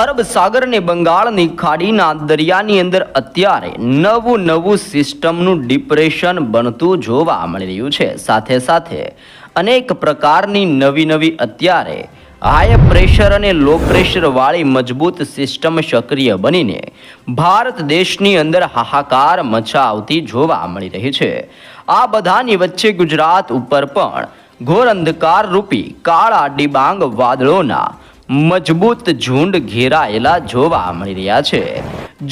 અરબ સાગર ને બંગાળની ખાડીના દરિયાની અંદર અત્યારે નવું નવું સિસ્ટમનું ડિપ્રેશન બનતું જોવા મળી રહ્યું છે. સાથે સાથે અનેક પ્રકારની નવી નવી અત્યારે હાઈ પ્રેશર અને લો પ્રેશર વાળી મજબૂત સિસ્ટમ સક્રિય બનીને ભારત દેશની અંદર હાહાકાર મચાવતી જોવા મળી રહી છે. આ બધાની વચ્ચે ગુજરાત ઉપર પણ ઘોર અંધકાર રૂપી કાળા ડિબાંગ વાદળોના મજબૂત ઝુંડ ઘેરાયેલા જોવા મળી રહ્યા છે.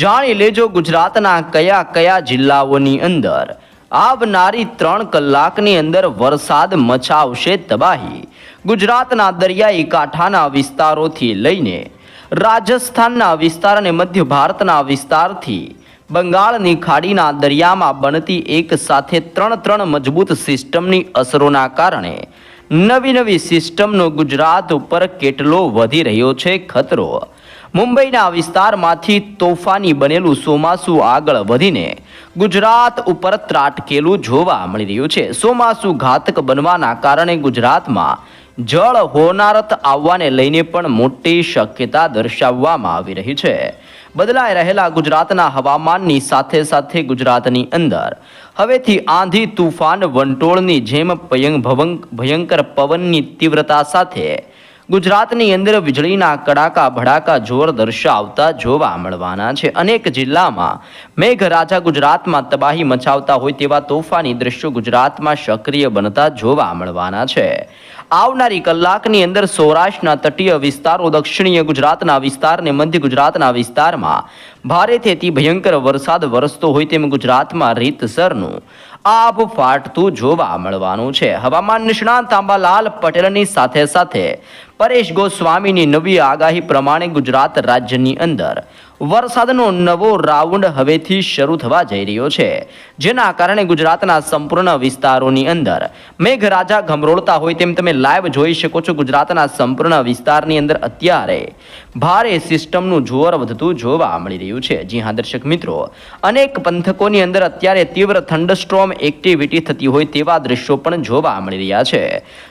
જાણી લેજો ગુજરાતના કયા કયા જિલ્લાઓની અંદર આવનારી ત્રણ કલાકની અંદર વરસાદ મચાવશે તબાહી. ગુજરાતના દરિયાઈ કાંઠાના વિસ્તારોથી લઈને રાજસ્થાનના વિસ્તાર અને મધ્ય ભારતના વિસ્તારથી બંગાળની ખાડીના દરિયામાં બનતી એક સાથે ત્રણ ત્રણ મજબૂત સિસ્ટમની અસરોના કારણે નવી નવી સિસ્ટમનો ગુજરાત ઉપર કેટલો વધી રહ્યો છે ખતરો? મુંબઈના વિસ્તારમાંથી તોફાની બનેલું ચોમાસું આગળ વધીને ગુજરાત ઉપર ત્રાટકેલું જોવા મળી રહ્યું છે. ચોમાસું ઘાતક બનવાના કારણે ગુજરાતમાં જળ હોનારત આવવાને લઈને પણ મોટી શક્યતા દર્શાવવામાં આવી રહી છે. બદલાઈ રહેલા ગુજરાતના હવામાનની સાથે સાથે ગુજરાતની અંદર. હવેથી આંધી તુફાન વંટોળની જેમ ભયંકર પવનની તીવ્રતા સાથે ગુજરાતની અંદર વીજળીના કડાકા ભડાકા જોર દર્શાવતા જોવા મળવાના છે. અનેક જિલ્લામાં મેઘરાજા ગુજરાતમાં તબાહી મચાવતા હોય તેવા તોફાની દ્રશ્યો ગુજરાતમાં સક્રિય બનતા જોવા મળવાના છે. આવનારી કલાકની અંદર સૌરાષ્ટ્રના તટીય વિસ્તારો, દક્ષિણીય ગુજરાતના વિસ્તારને મધ્ય ગુજરાતના વિસ્તારમાં ભારેથી અતિ ભયંકર વરસાદ વરસતો હોય તેમ ગુજરાતમાં રીતસરનું આભ ફાટતું જોવા મળવાનું છે. હવામાન નિષ્ણાંત આંબાલાલ પટેલની સાથે સાથે પરેશ ગોસ્વામીની નવી આગાહી પ્રમાણે ગુજરાત રાજ્યની અંદર વરસાદનો નવો રાઉન્ડ હવેથી શરૂ થવા જઈ રહ્યો છે. જેના કારણે ગુજરાતના સંપૂર્ણ વિસ્તારોની અંદર મેઘરાજા ગમરોળતા હોય તેમ તમે લાઈવ જોઈ શકો છો. ગુજરાતના સંપૂર્ણ વિસ્તારની અંદર અત્યારે ભારે સિસ્ટમનું જોર વધતું જોવા મળી રહ્યું છે. જી હા, દર્શક મિત્રો, અનેક પંથકોની અંદર અત્યારે તીવ્ર થંડસ્ટ્રોમ એક્ટિવિટી થતી હોય તેવા દ્રશ્યો પણ જોવા મળી રહ્યા છે.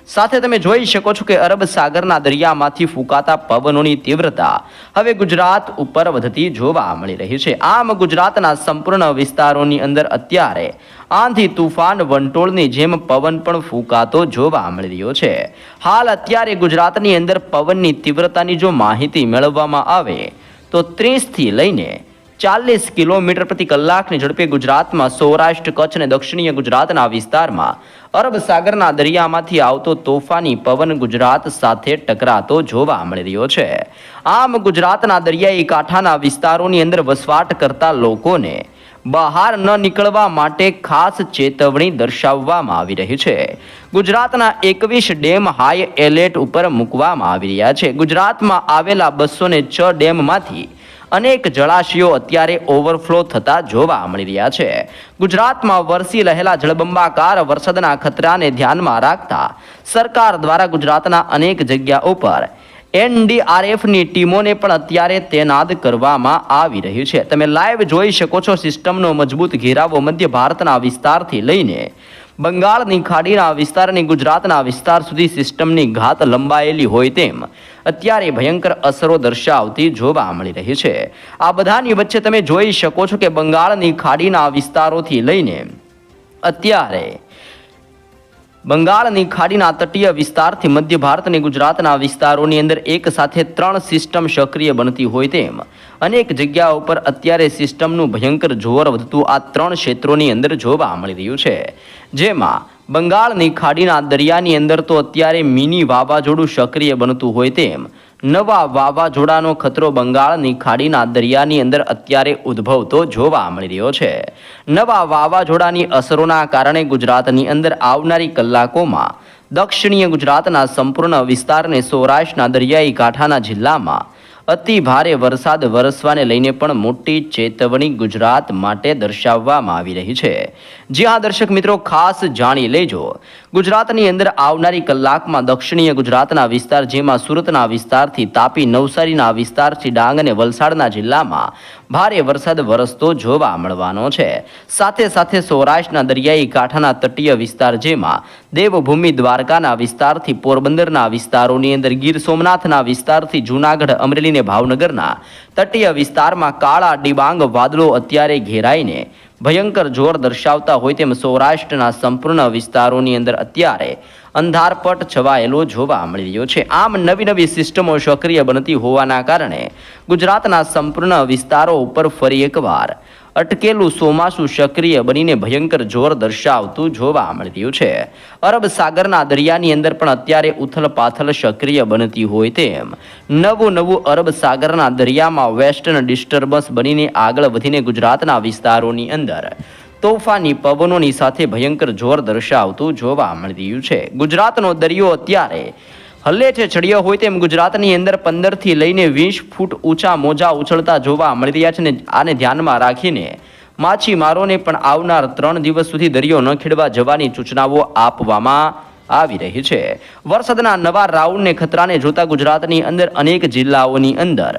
સાથે તમે જોઈ શકો છો કે અરબ સાગરના દરિયામાંથી ફૂંકાતા પવનોની તીવ્રતા હવે ગુજરાત ઉપર વધતી જોવા મળી રહી છે. આમ ગુજરાતના સંપૂર્ણ વિસ્તારોની અંદર અત્યારે આંધી તુફાન વંટોળની જેમ પવન પણ ફૂંકાતો જોવા મળી રહ્યો છે. હાલ અત્યારે ગુજરાતની અંદર પવનની તીવ્રતાની જો માહિતી મેળવવામાં આવે તો ત્રીસથી લઈને ચાલીસ કિલોમીટર પ્રતિ કલાકની ઝડપે ગુજરાતમાં સૌરાષ્ટ્ર, કચ્છ અને દક્ષિણીય ગુજરાતના વિસ્તારમાં અરબ સાગરના દરિયામાંથી આવતો તોફાની પવન ગુજરાત સાથે ટકરાતો જોવા મળી રહ્યો છે. આમ ગુજરાતના દરિયાઈ કાંઠાના વિસ્તારોની અંદર વસવાટ કરતા લોકોને બહાર ન નીકળવા માટે ખાસ ચેતવણી દર્શાવવામાં આવી રહી છે. ગુજરાતના એકવીસ ડેમ હાઈ એલર્ટ ઉપર મૂકવામાં આવી રહ્યા છે. ગુજરાતમાં આવેલા બસો ને છ ડેમમાંથી અનેક જળાશયો અત્યારે ઓવરફ્લો થતા જોવા મળી રહ્યા છે. ગુજરાતમાં વરસી રહેલા જળબંબાકાર વરસાદના ખતરાને ધ્યાનમાં રાખતા સરકાર દ્વારા ગુજરાતના અનેક જગ્યા ઉપર એનડીઆરએફની ટીમોને પણ અત્યારે તૈનાત કરવામાં આવી રહી છે. તમે લાઈવ જોઈ શકો છો, સિસ્ટમનો મજબૂત ઘેરાવો મધ્ય ભારતના વિસ્તારથી લઈને બંગાળની ખાડીના વિસ્તાર અને ગુજરાતના વિસ્તાર સુધી સિસ્ટમની ઘાત લંબાયેલી હોય તેમ અત્યારે ભયંકર અસરો દર્શાવતી જોવા મળી રહી છે. આ બધાની વચ્ચે તમે જોઈ શકો છો કે બંગાળની ખાડીના વિસ્તારોથી લઈને અત્યારે બંગાળની ખાડીના તટીય વિસ્તારથી મધ્ય ભારત અને ગુજરાતના વિસ્તારોની અંદર એક સાથે ત્રણ સિસ્ટમ સક્રિય બનતી હોય તેમ. અનેક જગ્યાઓ ઉપર અત્યારે સિસ્ટમનું ભયંકર જોર વધતું આ ત્રણ ક્ષેત્રોની અંદર જોવા મળી રહ્યું છે. જેમાં બંગાળની ખાડીના દરિયાની અંદર તો અત્યારે મિની વાવાઝોડું સક્રિય બનતું હોય તેમ. નવા વાવાઝોડાનો ખતરો બંગાળની ખાડીના દરિયાની અંદર અત્યારે ઉદ્ભવતો જોવા મળી રહ્યો છે. નવા વાવાઝોડાની અસરોના કારણે ગુજરાતની અંદર આવનારી કલાકોમાં દક્ષિણીય ગુજરાતના સંપૂર્ણ વિસ્તારને સૌરાષ્ટ્રના દરિયાઈ કાંઠાના જિલ્લામાં અતિ ભારે વરસાદ વરસવાને લઈને પણ મોટી ચેતવણી ગુજરાત માટે દર્શાવવામાં આવી રહી છે. જી હા, દર્શક મિત્રો, ખાસ જાણી લેજો. ગુજરાતની અંદર આવનારી કલાકમાં દક્ષિણીય ગુજરાતના વિસ્તાર જેમાં સુરતના વિસ્તારથી તાપી નવસારીના વિસ્તારથી ડાંગ અને વલસાડના જિલ્લામાં ભારે વરસાદ વરસતો જોવા મળવાનો છે. સાથે સાથે સૌરાષ્ટ્રના દરિયાઈ કાંઠાના તટીય વિસ્તાર જેમાં દેવભૂમિ દ્વારકાના વિસ્તારથી પોરબંદરના વિસ્તારોની અંદર ગીર સોમનાથના વિસ્તારથી જૂનાગઢ, અમરેલીને ભાવનગરના તટીય વિસ્તારમાં કાળા ડિબાંગ વાદળો અત્યારે ઘેરાઈને ભયંકર જોર દર્શાવતા હોય તેમ સૌરાષ્ટ્રના સંપૂર્ણ વિસ્તારોની અંદર અત્યારે અંધારપટ છવાયેલો જોવા મળી રહ્યો છે. આમ નવી નવી સિસ્ટમો સક્રિય બનતી હોવાના કારણે ગુજરાતના સંપૂર્ણ વિસ્તારો ઉપર ફરી એકવાર અટકેલું ચોમાસું સક્રિય બનીને ભયંકર જોર દર્શાવતું જોવા મળી રહ્યું છે. અરબ સાગરના દરિયાની અંદર પણ અત્યારે ઉથલપાથલ સક્રિય બનતી હોય તેમ નવું નવું અરબ સાગરના દરિયામાં વેસ્ટર્ન ડિસ્ટર્બન્સ બનીને આગળ વધીને ગુજરાતના વિસ્તારોની અંદર તોફાની પવનોની સાથે ભયંકર જોર દર્શાવતું જોવા મળી રહ્યું છે. ગુજરાતનો દરિયો અત્યારે હલ્લે છે ચડિયો હોય તેમ ગુજરાતની અંદર પંદરથી લઈને વીસ ફૂટ ઊંચા મોજા ઉછળતા જોવા મળી રહ્યા છે ને આને ધ્યાનમાં રાખીને માછીમારોને પણ આવનાર ત્રણ દિવસ સુધી દરિયો ન ખેડવા જવાની સૂચનાઓ આપવામાં આવી રહી છે. વરસાદના નવા રાઉન્ડને ખતરાને જોતા ગુજરાતની અંદર અનેક જિલ્લાઓની અંદર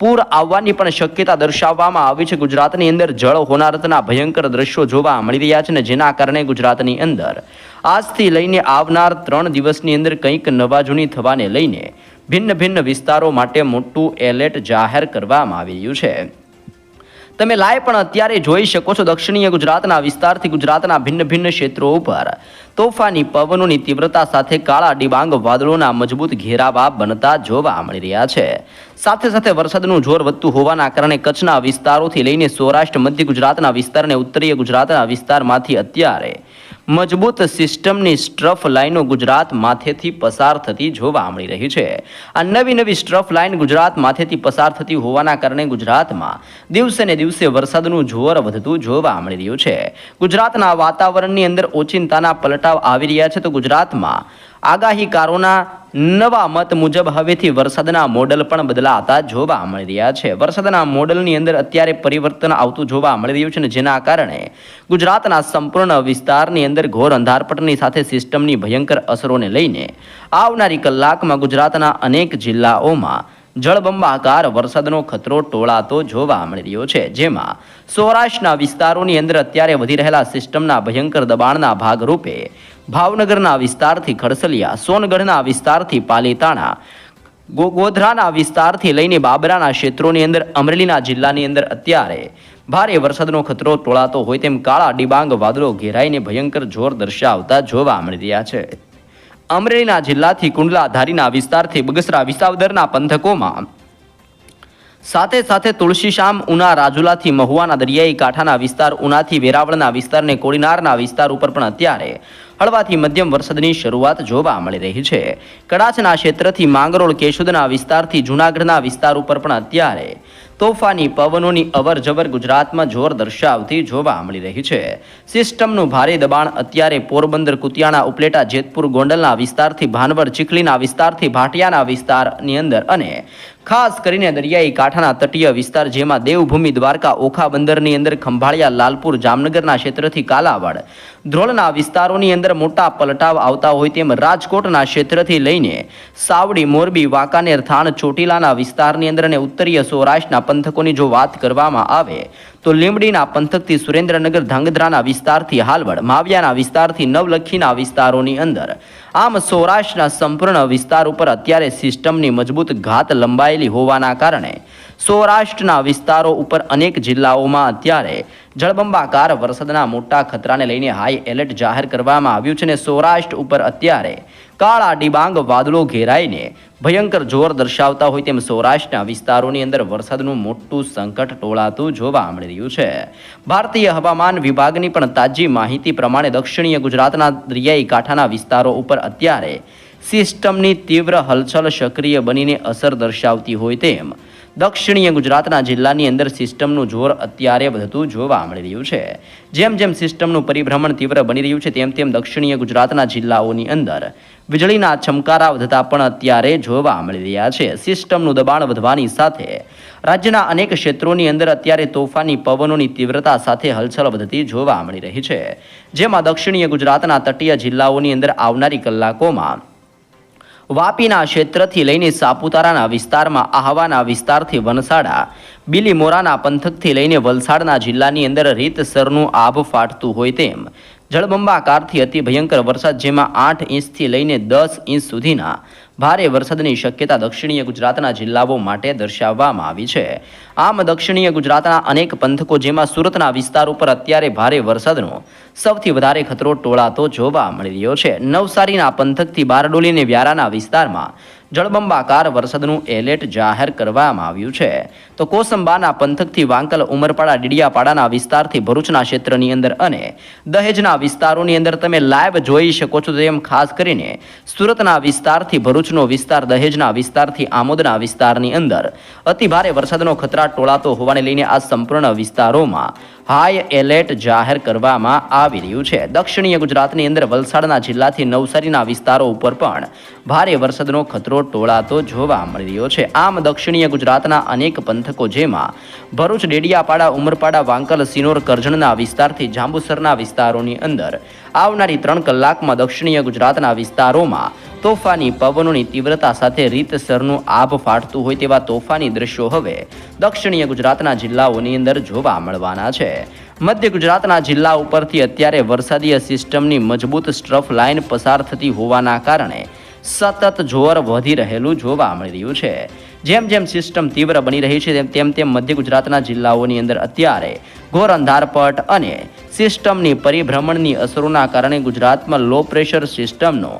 પૂર આવવાની પણ શક્યતા દર્શાવવામાં આવી છે. ગુજરાતની અંદર જળ હોનારતના ભયંકર દ્રશ્યો જોવા મળી રહ્યા છે ને જેના કારણે ગુજરાતની અંદર આજથી લઈને આવનાર ત્રણ દિવસની અંદર કંઈક નવાજૂની થવાને લઈને ભિન્ન ભિન્ન વિસ્તારો માટે મોટું એલર્ટ જાહેર કરવામાં આવી રહ્યું છે. તમે લાઈવ પણ અત્યારે જોઈ શકો છો દક્ષિણીય ગુજરાતના વિસ્તારથી ગુજરાતના ભિન્ન ભિન્ન ક્ષેત્રો ઉપર. તોફાની પવનોની તીવ્રતા સાથે કાળા ડિબાંગ વાદળોના મજબૂત ઘેરાવા બનતા જોવા મળી રહ્યા છે. સાથે સાથે વરસાદનું જોર વધતું હોવાના કારણે કચ્છના વિસ્તારોથી લઈને સૌરાષ્ટ્ર, મધ્ય ગુજરાતના વિસ્તાર અને ઉત્તરીય ગુજરાતના વિસ્તારમાંથી અત્યારે મજબૂત સિસ્ટમની સ્ટ્રફ લાઇનો ગુજરાત માથેથી પસાર થતી જોવા મળી રહી છે. આ નવી નવી સ્ટ્રફ લાઇન ગુજરાત માથેથી પસાર થતી હોવાના કારણે ગુજરાતમાં દિવસે ને દિવસે વરસાદનું જોર વધતું જોવા મળી રહ્યું છે. ગુજરાતના વાતાવરણની અંદર ઓચિંતાના પલટાવ આવી રહ્યા છે તો ગુજરાતમાં આગાહીકારોના નવા મત મુજબ હવેથી વરસાદના મોડલ પણ બદલાતા જોવા મળી રહ્યા છે. વરસાદના મોડલની અંદર અત્યારે પરિવર્તન આવતું જોવા મળી રહ્યું છે ને જેના કારણે ગુજરાતના સંપૂર્ણ વિસ્તારની અંદર ઘોર અંધારપટની સાથે સિસ્ટમની ભયંકર અસરોને લઈને આવનારી કલાકમાં ગુજરાતના અનેક જિલ્લાઓમાં જળબંબાકાર વરસાદનો ખતરો ટોળાતો જોવા મળી રહ્યો છે. જેમાં સૌરાષ્ટ્રના વિસ્તારોની અંદર અત્યારે વધી રહેલા સિસ્ટમના ભયંકર દબાણના ભાગરૂપે ભાવનગરના વિસ્તારથી ખડસલિયા, સોનગઢના વિસ્તારથી પાલીતાણા ગોધરાના વિસ્તારથી લઈને બાબરાના ક્ષેત્રોની અંદર, અમરેલીના જિલ્લાની અંદર અત્યારે ભારે વરસાદનો ખતરો ટોળાતો હોય તેમ કાળા ડિબાંગ વાદળો ઘેરાઈને ભયંકર જોર દર્શાવતા જોવા મળી રહ્યા છે. અમરેલીના જિલ્લાથી કુંડલા ધારીના વિસ્તારથી બગસરા વિસાવદરના પંથકોમાં. સાથે સાથે તુલસીશામ ઉના, રાજુલાથી મહુવાના દરિયાઈ કાંઠાના વિસ્તાર, ઉનાથી વેરાવળના વિસ્તારને કોળીનારના વિસ્તાર ઉપર પણ અત્યારે હળવાથી મધ્યમ વરસાદની શરૂઆત જોવા મળી રહી છે. કડાચના ક્ષેત્રથી માંગરોળ કેશુદના વિસ્તારથી જૂનાગઢના વિસ્તાર ઉપર પણ અત્યારે તોફાની પવનોની અવરજવર ગુજરાતમાં જોર દર્શાવતી જોવા મળી રહી છે. સિસ્ટમનું ભારે દબાણ અત્યારે પોરબંદર, કુતિયાણા, ઉપલેટા, જેતપુર, ગોંડલના વિસ્તારથી ભાનવડ, ચીખલીના વિસ્તારથી ભાટિયાના વિસ્તારની અંદર અને ખાસ કરીને દરિયાઈ કાંઠાના તટીય વિસ્તાર જેમાં દેવભૂમિ દ્વારકા, ઓખા બંદરની અંદર ખંભાળિયા, લાલપુર, જામનગરના ક્ષેત્રથી કાલાવાડ. ધ્રોળના વિસ્તારોની અંદર મોટા પલટાવ આવતા હોય તેમ રાજકોટના ક્ષેત્રથી લઈને સાવડી, મોરબી, વાંકાનેર, થાણ, ચોટીલાના વિસ્તારની અંદર અને ઉત્તરીય સૌરાષ્ટ્રના પંથકોની જો વાત કરવામાં આવે તો લીંબડીના પંથકથી સુરેન્દ્રનગર ધાંગધ્રાના વિસ્તારથી હાલવડ, માવિયાના વિસ્તારથી નવલખીના વિસ્તારોની અંદર. આમ સૌરાષ્ટ્રના સંપૂર્ણ વિસ્તાર ઉપર અત્યારે સિસ્ટમની મજબૂત ઘાત લંબાયેલી હોવાના કારણે સૌરાષ્ટ્રના વિસ્તારો ઉપર અનેક જિલ્લાઓમાં અત્યારે જળબંબાકાર વરસાદના મોટા ખતરાને લઈને હાઈ એલર્ટ જાહેર કરવામાં આવ્યું છે અને સૌરાષ્ટ્ર ઉપર અત્યારે કાળા ડિબાંગ વાદળો ઘેરાઈને ભયંકર જોર દર્શાવતા હોય તેમ સૌરાષ્ટ્રના વિસ્તારોની અંદર વરસાદનું મોટું સંકટ ટોળાતું જોવા મળી રહ્યું છે. ભારતીય હવામાન વિભાગની પણ તાજી માહિતી પ્રમાણે દક્ષિણીય ગુજરાતના દરિયાઈ કાંઠાના વિસ્તારો ઉપર અત્યારે સિસ્ટમની તીવ્ર હલચલ સક્રિય બનીને અસર દર્શાવતી હોય તેમ દક્ષિણીય ગુજરાતના જિલ્લાની અંદર સિસ્ટમનું જોર અત્યારે વધતું જોવા મળી રહ્યું છે. જેમ જેમ સિસ્ટમનું પરિભ્રમણ તીવ્ર બની રહ્યું છે, તેમ તેમ દક્ષિણીય ગુજરાતના જિલ્લાઓની અંદર વીજળીના ચમકારા વધતા પણ અત્યારે જોવા મળી રહ્યા છે. સિસ્ટમનું દબાણ વધવાની સાથે રાજ્યના અનેક ક્ષેત્રોની અંદર અત્યારે તોફાની પવનોની તીવ્રતા સાથે હલચલ વધતી જોવા મળી રહી છે. જેમાં દક્ષિણીય ગુજરાતના તટીય જિલ્લાઓની અંદર આવનારી કલાકોમાં વાપીના ક્ષેત્રથી લઈને સાપુતારાના વિસ્તારમાં આહવાના વિસ્તારથી વનસાડા, બિલીમોરાના પંથકથી લઈને વલસાડના જિલ્લાની અંદર રીતસરનું આભ ફાટતું હોય તેમ જળબંબાકારથી અતિ ભયંકર વરસાદ જેમાં આઠ ઇંચથી લઈને દસ ઇંચ સુધીના ભારે વરસાદની શક્યતા દક્ષિણીય ગુજરાતના જિલ્લાઓ માટે દર્શાવવામાં આવી છે. આમ દક્ષિણીય ગુજરાતના અનેક પંથકો જેમાં સુરતના વિસ્તાર ઉપર અત્યારે ભારે વરસાદનો સૌથી વધારે ખતરો ટોળાતો જોવા મળી રહ્યો છે. નવસારીના પંથકથી બારડોલી અને વ્યારાના વિસ્તારમાં જળબંબાકાર વરસાદનું એલર્ટ જાહેર કરવામાં આવ્યું છે. તો કોસંબાના પંથકથી વાંકલ ઉમરપાડા ડીડિયાપાડાના વિસ્તારથી ભરૂચના ક્ષેત્રની અંદર અને દહેજના વિસ્તારોની અંદર તમે લાઈવ જોઈ શકો છો. તેમ ખાસ કરીને સુરતના વિસ્તારથી ભરૂચનો વિસ્તાર, દહેજના વિસ્તારથી આમોદના વિસ્તારની અંદર અતિભારે વરસાદનો ખતરા ટોળાતો હોવાને લઈને આ સંપૂર્ણ વિસ્તારોમાં હાઈ એલર્ટ જાહેર કરવામાં આવી રહ્યું છે. દક્ષિણીય ગુજરાતની અંદર વલસાડના જિલ્લાથી નવસારીના વિસ્તારો ઉપર પણ ભારે વરસાદનો ખતરો ટોળાતો જોવા મળી રહ્યો છે. આમ દક્ષિણીય ગુજરાતના અનેક પંથકો જેમાં ભરૂચ, ડેડિયાપાડા, ઉમરપાડા, વાંકલ, સિનોર, કરજણના વિસ્તારથી જાંબુસરના વિસ્તારોની અંદર આવનારી ત્રણ કલાકમાં દક્ષિણીય ગુજરાતના વિસ્તારોમાં તોફાની પવનોની તીવ્રતા સાથે રીતસરનું આભ ફાટતું હોય તેવા તોફાની દ્રશ્યો હવે દક્ષિણીય ગુજરાતના જિલ્લાઓની અંદર જોવા મળવાના છે. મધ્ય ગુજરાતના જિલ્લા ઉપરથી અત્યારે વરસાદીય સિસ્ટમની મજબૂત સ્ટ્રફ લાઇન પસાર થતી હોવાના કારણે સતત જોર વધી રહેલું જોવા મળી રહ્યું છે. જેમ જેમ સિસ્ટમ તીવ્ર બની રહી છે, તેમ તેમ તેમ મધ્ય ગુજરાતના જિલ્લાઓની અંદર અત્યારે ઘોર અંધારપટ અને સિસ્ટમની પરિભ્રમણની અસરોના કારણે ગુજરાતમાં લો પ્રેશર સિસ્ટમનો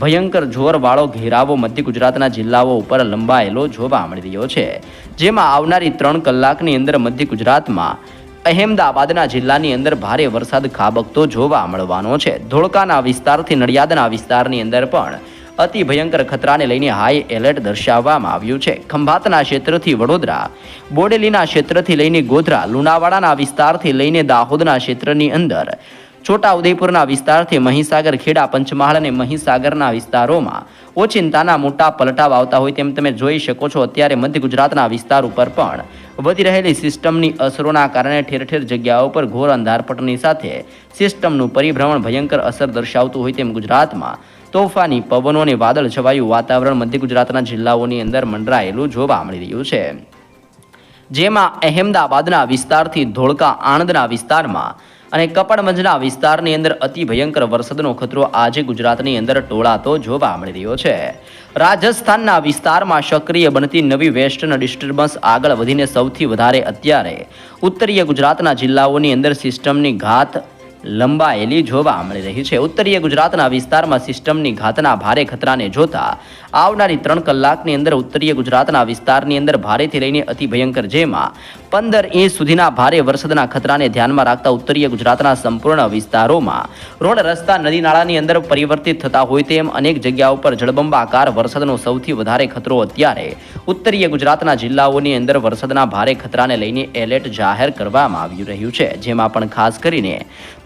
ભયંકર જોરવાળો ઘેરાવો મધ્ય ગુજરાતના જિલ્લાઓ ઉપર લંબાયેલો જોવા મળી રહ્યો છે. જેમાં આવનારી ત્રણ કલાકની અંદર મધ્ય ગુજરાતમાં અહેમદાબાદના જિલ્લાની અંદર ભારે વરસાદ ખાબકતો જોવા મળવાનો છે. ધોળકાના વિસ્તારથી નડિયાદના વિસ્તારની અંદર પણ અતિ ભયંકર ખતરાને લઈને હાઈ એલર્ટ દર્શાવવામાં આવ્યું છે. ખંભાતના ક્ષેત્રથી વડોદરા, બોડેલીના ક્ષેત્રથી લઈને ગોધરા, લુણાવાડાના વિસ્તારથી લઈને દાહોદના ક્ષેત્રની અંદર છોટા ઉદયપુરના વિસ્તારથી મહીસાગર, ખેડા, પંચમહાલ અને મહીસાગરના વિસ્તારોમાં ઓચિંતાના મોટા પલટાવ આવતા હોય તેમ તમે જોઈ શકો છો. અત્યારે મધ્ય ગુજરાતના વિસ્તાર ઉપર પણ વધી રહેલી સિસ્ટમની અસરોના કારણે ઠેર ઠેર જગ્યાઓ પર ઘોર અંધારપટની સાથે સિસ્ટમનું પરિભ્રમણ ભયંકર અસર દર્શાવતું હોય તેમ ગુજરાતમાં તોફાની પવનો અને વાદળ છવાયું વાતાવરણ મધ્ય ગુજરાતના જિલ્લાઓની અંદર મંડરાયેલું જોવા મળી રહ્યું છે. જેમાં અહેમદાબાદના વિસ્તારથી ધોળકા આણંદના વિસ્તારમાં અને કપડમંજના વિસ્તારની અંદર અતિ ભયંકર વરસાદનો ખતરો આજે ગુજરાતની અંદર ટોળાતો જોવા મળી રહ્યો છે. રાજસ્થાનના વિસ્તારમાં સક્રિય બનતી નવી વેસ્ટર્ન ડિસ્ટર્બન્સ આગળ વધીને સૌથી વધારે અત્યારે ઉત્તરીય ગુજરાતના જિલ્લાઓની અંદર સિસ્ટમની ઘાત લંબાયેલી જોવા મળી રહી છે. ઉત્તરીય ગુજરાતના વિસ્તારમાં સિસ્ટમની ઘાતના ભારે ખતરાને જોતા આવનારી ત્રણ કલાકની અંદર ઉત્તરીય ગુજરાતના વિસ્તારની અંદર ભારેથી લઈને અતિ ભયંકર જેમાં પંદર ઇંચ સુધીના ભારે વરસાદના ખતરાને ધ્યાનમાં રાખતા ઉત્તરીય ગુજરાતના સંપૂર્ણ વિસ્તારોમાં રોડ, રસ્તા, નદી, નાળાની અંદર પરિવર્તિત થતા હોય તેમ અનેક જગ્યાઓ પર જળબંબાકાર વરસાદનો સૌથી વધારે ખતરો અત્યારે ઉત્તરીય ગુજરાતના જિલ્લાઓની અંદર વરસાદના ભારે ખતરાને લઈને એલર્ટ જાહેર કરવામાં આવી રહ્યું છે. જેમાં પણ ખાસ કરીને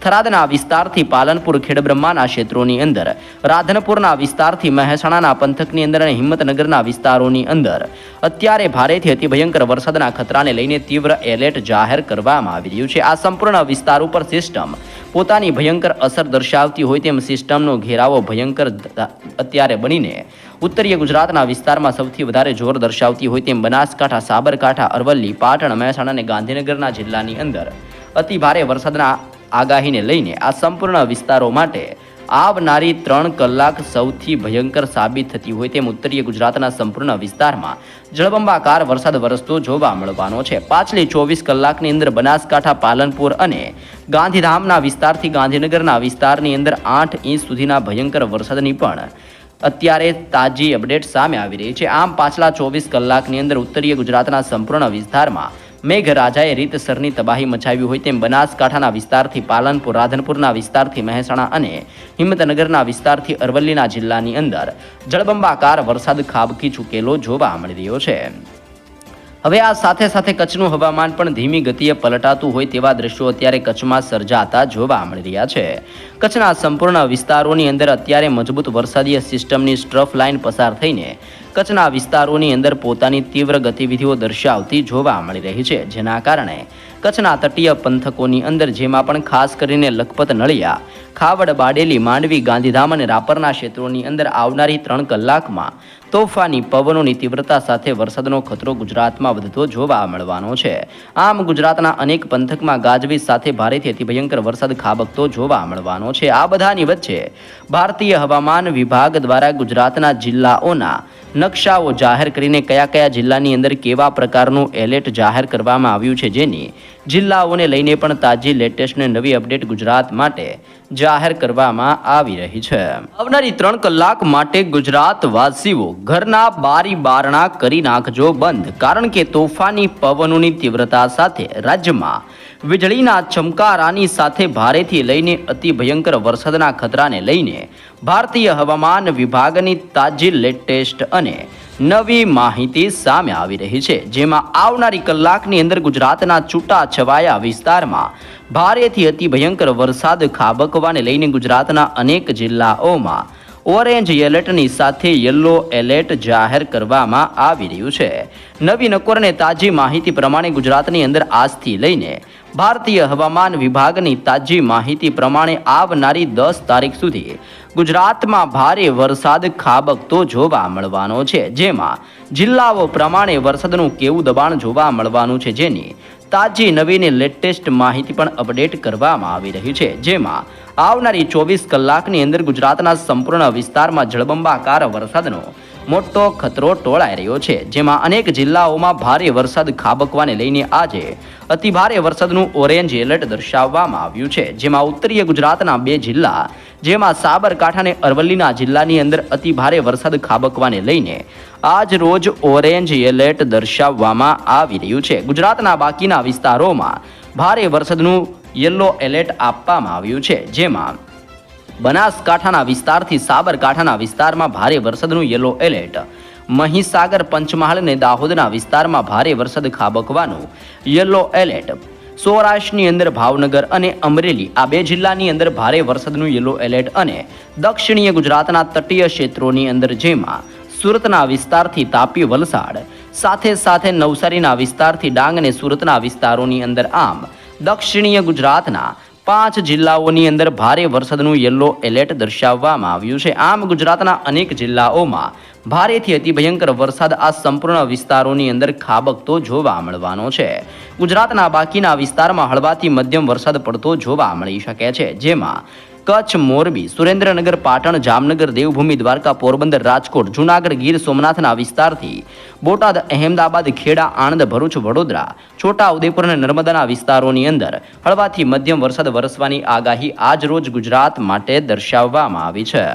થરાદના વિસ્તારથી પાલનપુર, ખેડબ્રહ્માના ક્ષેત્રોની અંદર, રાધનપુરના વિસ્તારથી મહેસાણાના પંથકની અંદર અને હિંમતનગરના વિસ્તારોની અંદર અત્યારે ભારેથી અતિ ભયંકર વરસાદના ખતરાને લઈને તીવ્ર એલર્ટ જાહેર કરવામાં આવી રહ્યું છે. આ સંપૂર્ણ વિસ્તાર ઉપર સિસ્ટમ પોતાની ભયંકર અસર દર્શાવતી હોય તેમ સિસ્ટમનો ઘેરાવો ભયંકર અત્યારે બનીને ઉત્તરીય ગુજરાતના વિસ્તારમાં સૌથી વધારે જોર દર્શાવતી હોય તેમ બનાસકાંઠા, સાબરકાંઠા, અરવલ્લી, પાટણ, મહેસાણા અને ગાંધીનગરના જિલ્લાની અંદર અતિ ભારે વરસાદના આગાહીને લઈને આ સંપૂર્ણ વિસ્તારો માટે આવનારી ત્રણ કલાક સૌથી ભયંકર સાબિત થતી હોય તેમ ઉત્તરીય ગુજરાતના સંપૂર્ણ વિસ્તારમાં જળબંબાકાર વરસાદ વરસતો જોવા મળવાનો છે. પાછલી ચોવીસ કલાકની અંદર બનાસકાંઠા, પાલનપુર અને ગાંધીધામના વિસ્તારથી ગાંધીનગરના વિસ્તારની અંદર આઠ ઇંચ સુધીના ભયંકર વરસાદની પણ અત્યારે તાજી અપડેટ સામે આવી રહી છે. આમ પાછલા ચોવીસ કલાકની અંદર ઉત્તરીય ગુજરાતના સંપૂર્ણ વિસ્તારમાં મેઘરાજાએ રીતસરની તબાહી મચાવી હોય તેમ બનાસકાંઠાના વિસ્તારથી પાલનપુર, રાધનપુરના વિસ્તારથી મહેસાણા અને હિંમતનગરના વિસ્તારથી અરવલ્લીના જિલ્લાની અંદર જળબંબાકાર વરસાદ ખાબકી ચૂકેલો જોવા મળી રહ્યો છે. હવે આ સાથે સાથે કચ્છનું હવામાન પણ ધીમી ગતિએ પલટાતું હોય તેવા દ્રશ્યો અત્યારે કચ્છમાં સર્જાતા જોવા મળી રહ્યા છે. કચ્છના સંપૂર્ણ વિસ્તારોની અંદર અત્યારે મજબૂત વરસાદીય સિસ્ટમની સ્ટ્રફ લાઇન પસાર થઈને કચ્છના વિસ્તારોની અંદર પોતાની તીવ્ર ગતિવિધિઓ દર્શાવતી જોવા મળી રહી છે, જેના કારણે કચ્છના તટીય પંથકોની અંદર જેમાં પણ ખાસ કરીને લખપત, નળિયા, ખાવડ, બાડેલી, માંડવી, ગાંધીધામ અને રાપરના ક્ષેત્રોની અંદર આવનારી ત્રણ કલાકમાં તોફાની પવનોની તીવ્રતા સાથે વરસાદનો ખતરો ગુજરાતમાં વધતો જોવા મળવાનો છે. આમ ગુજરાતના અનેક પંથકમાં ગાજવીજ સાથે ભારેથી અતિ ભયંકર વરસાદ ખાબકતો જોવા મળવાનો છે. આ બધાની વચ્ચે ભારતીય હવામાન વિભાગ દ્વારા ગુજરાતના જિલ્લાઓના નકશાઓ જાહેર કરીને કયા કયા જિલ્લાની અંદર કેવા પ્રકારનું એલર્ટ જાહેર કરવામાં આવ્યું છે જેની જિલ્લાઓને લઈને પણ તાજી લેટેસ્ટ ને નવી અપડેટ ગુજરાત માટે જાહેર કરવામાં આવી રહી છે. આવનારી ત્રણ કલાક માટે ગુજરાતવાસીઓ ઘરના બારી બારણા કરી નાખજો બંધ, કારણ કે તોફાની પવનોની તીવ્રતા સાથે રાજ્યમાં વીજળીના ચમકારાની સાથે ભારેથી લઈને અતિ ભયંકર વરસાદના ખતરાને લઈને ભારતીય હવામાન વિભાગની તાજી લેટેસ્ટ અને નવી માહિતી સામે આવી રહી છે, જેમાં આવનારી કલાકની અંદર ગુજરાતના છૂટા છવાયા વિસ્તારમાં ભારેથી અતિ ભયંકર વરસાદ ખાબકવાને લઈને ગુજરાતના અનેક જિલ્લાઓમાં ઓરેન્જ એલર્ટની સાથે યલો એલર્ટ જાહેર કરવામાં આવી રહ્યું છે. નવી નકોરને તાજી માહિતી પ્રમાણે ગુજરાતની અંદર આજથી લઈને ભારતીય હવામાન વિભાગની તાજી માહિતી પ્રમાણે આવનારી દસ તારીખ સુધી ગુજરાતમાં ભારે વરસાદ ખાબકતો જોવા મળવાનો છે. જેમાં જિલ્લાઓ પ્રમાણે વરસાદનું કેવું દબાણ જોવા મળવાનું છે જેની તાજી નવીને લેટેસ્ટ માહિતી પણ અપડેટ કરવામાં આવી રહી છે. જેમાં આવનારી ચોવીસ કલાકની અંદર ગુજરાતના સંપૂર્ણ વિસ્તારમાં જળબંબાકાર વરસાદનો મોટો ખતરો ટોળાઈ રહ્યો છે. જેમાં અનેક જિલ્લાઓમાં ભારે વરસાદ ખાબકવાને લઈને આજે અતિભારે વરસાદનું ઓરેન્જ એલર્ટ દર્શાવવામાં આવ્યું છે. જેમાં ઉત્તરીય ગુજરાતના બે જિલ્લા, જેમાં સાબરકાંઠા અને અરવલ્લીના જિલ્લાની અંદર અતિભારે વરસાદ ખાબકવાને લઈને આજ રોજ ઓરેન્જ એલર્ટ દર્શાવવામાં આવી રહ્યું છે. ગુજરાતના બાકીના વિસ્તારોમાં ભારે વરસાદનું યલો એલર્ટ આપવામાં આવ્યું છે. જેમાં બનાસકાંઠાના વિસ્તારથી સાબરકાંઠાના વિસ્તારમાં ભારે વરસાદનું યલો એલર્ટ. મહીસાગર, પંચમહાલ અને દાહોદના વિસ્તારમાં ભારે વરસાદ ખાબકવાનું યલો એલર્ટ. સૌરાષ્ટ્રની અંદર ભાવનગર અને અમરેલી આ બે જિલ્લાની અંદર ભારે વરસાદનું યલો એલર્ટ અને દક્ષિણીય ગુજરાતના તટીય ક્ષેત્રોની અંદર જેમાં સુરતના વિસ્તારથી તાપી વલસાડ, સાથે સાથે નવસારીના વિસ્તારથી ડાંગ અને સુરતના વિસ્તારોની અંદર આમ દક્ષિણીય ગુજરાતના પાંચ જિલ્લાઓની અંદર ભારે વરસાદનું યલો એલર્ટ દર્શાવવામાં આવ્યું છે. આમ ગુજરાતના અનેક જિલ્લાઓમાં ભારેથી અતિ ભયંકર વરસાદ આ સંપૂર્ણ વિસ્તારોની અંદર ખાબકતો જોવા મળવાનો છે. ગુજરાતના બાકીના વિસ્તારમાં હળવાથી મધ્યમ વરસાદ પડતો જોવા મળી શકે છે, જેમાં કચ્છ, મોરબી, સુરેન્દ્રનગર, પાટણ, જામનગર, દેવભૂમિ, દ્વારકા, પોરબંદર, રાજકોટ, જૂનાગઢ, ગીર સોમનાથના વિસ્તારથી બોટાદ, અહેમદાબાદ, ખેડા, આણંદ, ભરૂચ, વડોદરા છોટા ઉદેપુર અને નર્મદાના વિસ્તારોની અંદર હળવાથી મધ્યમ વરસાદ વરસવાની આગાહી આજ રોજ ગુજરાત માટે દર્શાવવામાં આવી છે.